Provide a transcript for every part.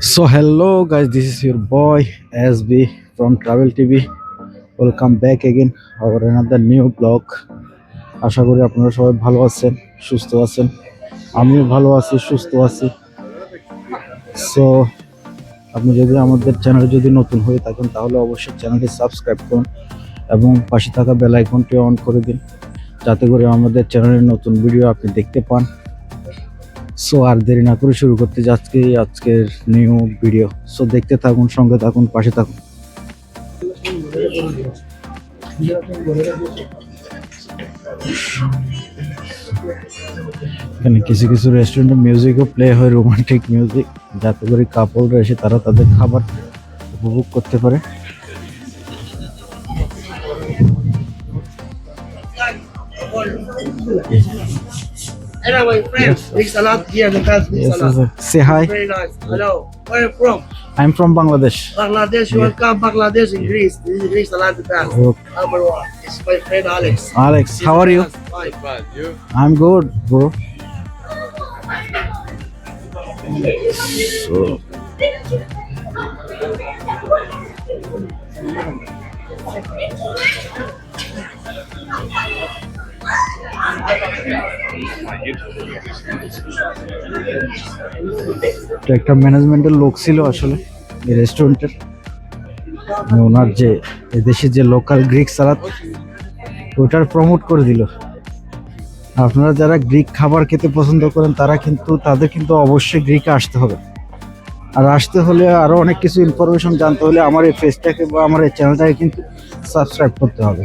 So hello guys, this is your boy SB from Travel TV. Welcome back again our another new blog. আশা করি আপনারা সবাই ভালো আছেন সুস্থ আছেন আমিও ভালো আছি সুস্থ আছি সো আপনি যদি আমাদের চ্যানেলে যদি নতুন হয়ে থাকেন তাহলে অবশ্যই চ্যানেলটি সাবস্ক্রাইব করুন এবং পাশে থাকা বেল আইকনটি অন করে দিন যাতে করে আমাদের চ্যানেলের নতুন ভিডিও আপনি দেখতে পান সো আর দেরি না করে শুরু করতে যাচ্ছি আজকের নিউ ভিডিও সো দেখতে থাকুন, সঙ্গে থাকুন, পাশে থাকুন। এখানে কিছু কিছু রেস্টুরেন্টে মিউজিকও প্লে হয় রোমান্টিক মিউজিক যাতে করে কাপড়রা এসে তারা তাদের খাবার উপভোগ করতে পারে। Hello, my friend. Yes, sir. Big salad here, the guys, big Yes, salad. yes, sir. Say hi. Very nice. Hello. Where are you from? I'm from Bangladesh. Bangladesh. You Yeah. welcome Bangladesh in Greece. This is Greek salad, the best. Okay. Number one. It's my friend Alex. Alex, how are you? Fine. I'm good, bro. So, এটা একটা ম্যানেজমেন্টের লোক ছিল আসলে, এই রেস্টুরেন্টের ওনার যে এদেশে যে লোকাল গ্রিক সালাদ ওটার প্রমোট করে দিল। আপনারা যারা গ্রিক খাবার খেতে পছন্দ করেন, তারা কিন্তু, তাদের কিন্তু অবশ্যই গ্রিকে আসতে হবে। আর আসতে হলে আরও অনেক কিছু ইনফরমেশন জানতে হলে আমার এই পেজটাকে বা আমার এই চ্যানেলটাকে কিন্তু সাবস্ক্রাইব করতে হবে।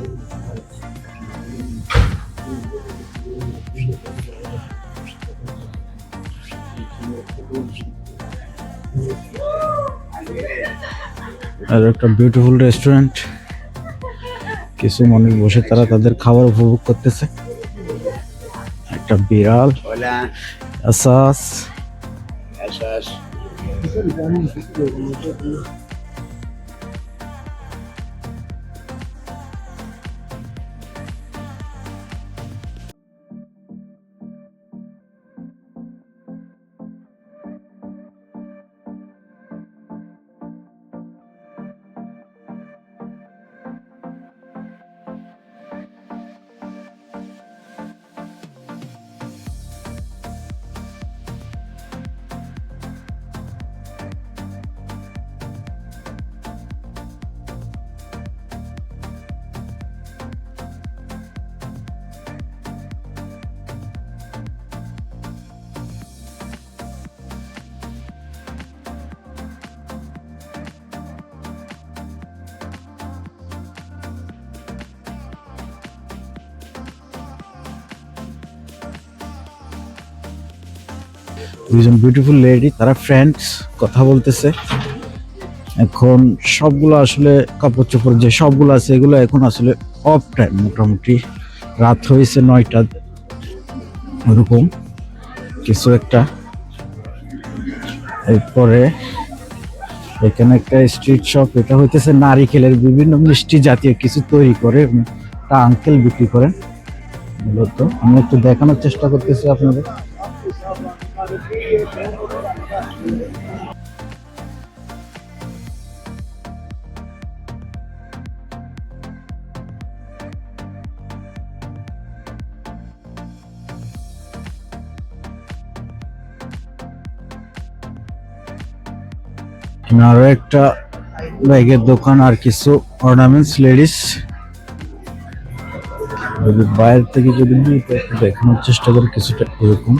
আর একটা বিউটিফুল রেস্টুরেন্ট কিছু মানুষ বসে তারা তাদের খাবার উপভোগ করতেছে। একটা বিড়াল। Hola, আসাস। দুজন বিউটিফুল লেডি তারা ফ্রেন্ডস কথা বলতেছে। এখন সবগুলো আসলে কাপড় চোপড় যে সবগুলো আছে, এগুলো এখন আসলে অফ টাইম মোটামুটি। রাত হয়েছে নয়টা ওরকম কিছু একটা। এরপরে এখানে একটা স্ট্রিট শপ এটা হইতেছে নারিকেলের বিভিন্ন মিষ্টি জাতীয় কিছু তৈরি করে। একটা আঙ্কেল বিক্রি করেন। মূলত। আমি একটু দেখানোর চেষ্টা করতেছি আপনাদের। আরও একটা ব্যাগের দোকান আর কিছু অর্নামেন্টস লেডিস যদি বাইরে থেকে যদি নিই দেখানোর চেষ্টা করি কিছুটা এরকম।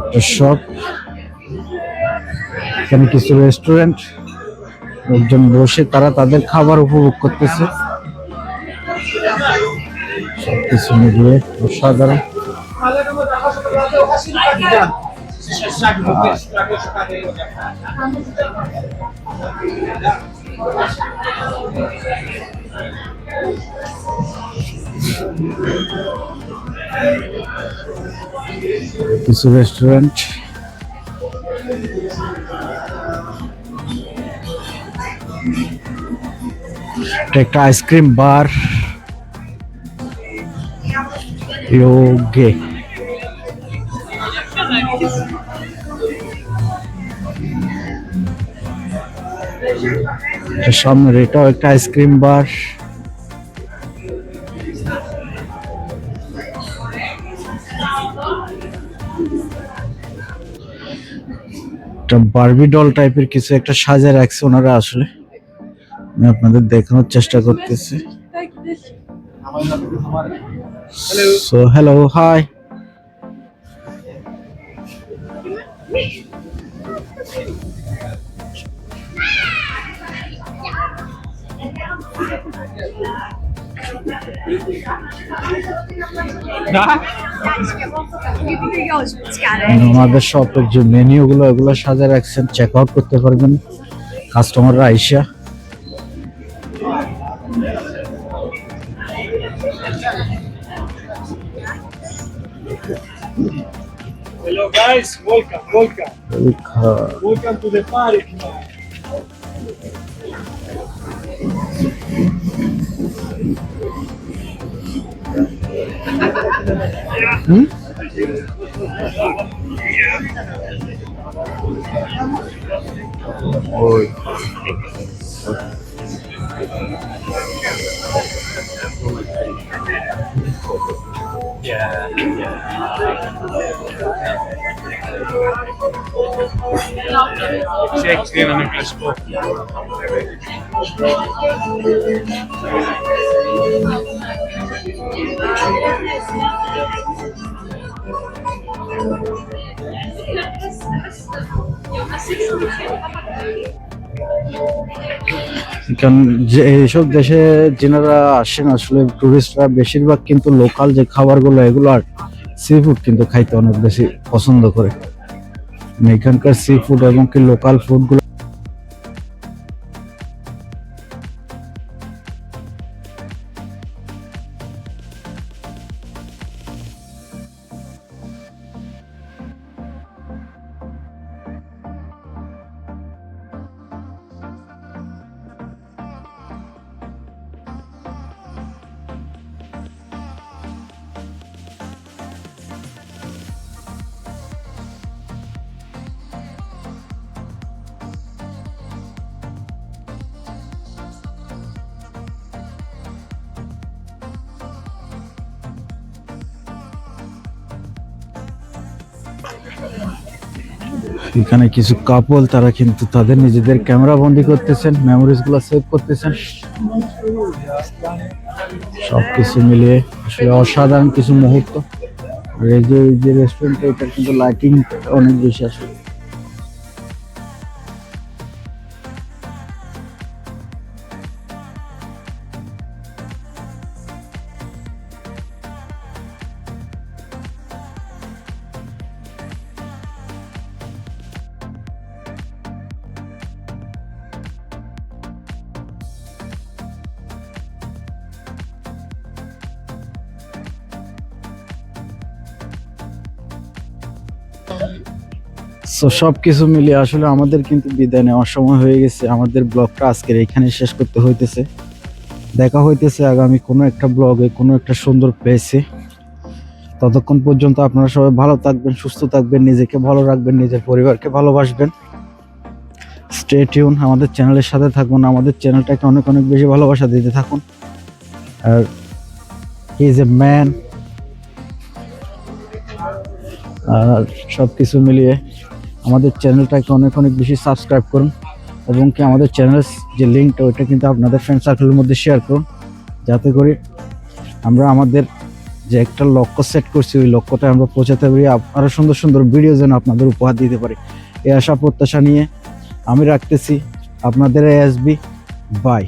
একটা শপ এখানে কিছু রেস্টুরেন্ট লোকজন বসে, তারা তাদের খাবার উপভোগ করতেছে। সবকিছু মিলিয়ে অসাধারণ। কিছু রেস্টুরেন্ট এটা একটা আইসক্রিম বার ইয়োগে এটা সামনের, এটাও একটা আইসক্রিম বার। একটা বারবি ডল টাইপের কিছু একটা সাজা রাখছে ওনারা আসলে। আমি আপনাদের দেখানোর চেষ্টা করতেছি। সো হ্যালো হাই ওনাদের শপের যে মেনিউ গুলো এগুলো সাজা রাখছেন। চেক আউট করতে পারবেন কাস্টমাররা আইসা। Hello guys, welcome, welcome, খা- welcome to the party. হুম? ওই Check in on English book. কারণ যে এইসব দেশে যেনারা আসেন, আসলে টুরিস্টরা বেশিরভাগ কিন্তু লোকাল যে খাবারগুলো, এগুলো আর সি ফুড কিন্তু খাইতে অনেক বেশি পছন্দ করে। মানে এখানকার সি ফুড এবং কি লোকাল ফুডগুলো এখানে কিছু কাপল তারা কিন্তু তাদের নিজেদের ক্যামেরা বন্দি করতেছেন মেমোরিজগুলা সেভ করতেছেন। সবকিছু মিলিয়ে আসলে অসাধারণ কিছু মুহূর্ত। আর এই যে এই যে রেস্টুরেন্ট এটার কিন্তু লাইটিং অনেক বেশি আসলে। সো সব কিছু মিলিয়ে আসলে আমাদের কিন্তু বিদায় নেওয়ার সময় হয়ে গেছে। আমাদের ব্লগটা আজকের এখানে শেষ করতে হইতেছে। দেখা হইতেছে আগামী কোনো একটা ব্লগে কোনো একটা সুন্দর প্লেসে ততক্ষণ পর্যন্ত আপনারা সবাই ভালো থাকবেন, সুস্থ থাকবেন, নিজেকে ভালো রাখবেন, নিজের পরিবারকে ভালোবাসবেন। স্টে টিউন আমাদের চ্যানেলের সাথে থাকুন, আমাদের চ্যানেলটাকে অনেক অনেক বেশি ভালোবাসা দিতে থাকুন। আর হি ইজ এ ম্যান আর সব কিছু মিলিয়ে আমাদের চ্যানেলটাকে অনেক অনেক বেশি সাবস্ক্রাইব করুন এবং কি আমাদের চ্যানেলের যে লিঙ্কটা ওইটা কিন্তু আপনাদের ফ্রেন্ড সার্কেলের মধ্যে শেয়ার করুন। যাতে করে আমরা আমাদের যে একটা লক্ষ্য সেট করছি, ওই লক্ষ্যটা আমরা পৌঁছাতে পারি। আরও সুন্দর সুন্দর ভিডিও যেন আপনাদের উপহার দিতে পারি। এই আশা প্রত্যাশা নিয়ে আমি রাখতেছি। আপনাদের এসবি বাই